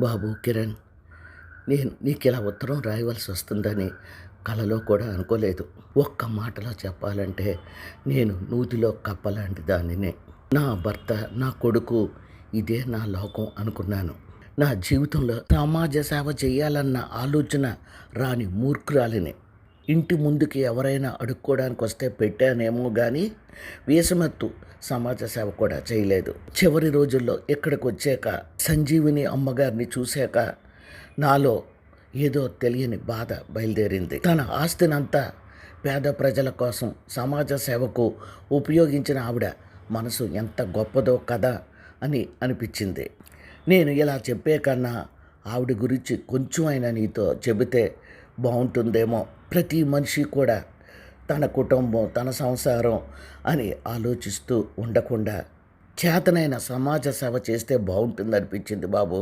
బాబు కిరణ్ నేను నీకు ఇలా ఉత్తరం రాయవలసి వస్తుందని కలలో కూడా అనుకోలేదు. ఒక్క మాటలో చెప్పాలంటే నేను నూతిలో కప్పలాంటి దానినే. నా భర్త నా కొడుకు ఇదే నా లోకం అనుకున్నాను. నా జీవితంలో సమాజ సేవ చేయాలన్న ఆలోచన రాని మూర్ఖురాలిని. ఇంటి ముందుకి ఎవరైనా అడుక్కోవడానికి వస్తే పెట్టానేమో కానీ వేసమత్తు సమాజ సేవ కూడా చేయలేదు. చివరి రోజుల్లో ఇక్కడికి వచ్చాక సంజీవిని అమ్మగారిని చూశాక నాలో ఏదో తెలియని బాధ బయలుదేరింది. తన ఆస్తినంతా పేద ప్రజల కోసం సమాజ సేవకు ఉపయోగించిన ఆవిడ మనసు ఎంత గొప్పదో కదా అని అనిపించింది. నేను ఇలా చెప్పే కన్నా ఆవిడ గురించి కొంచెం అయినా నీతో చెబితే బాగుంటుందేమో. ప్రతి మనిషి కూడా తన కుటుంబం తన సంసారం అని ఆలోచిస్తూ ఉండకుండా చేతనైన సమాజ సేవ చేస్తే బాగుంటుంది అనిపించింది బాబు.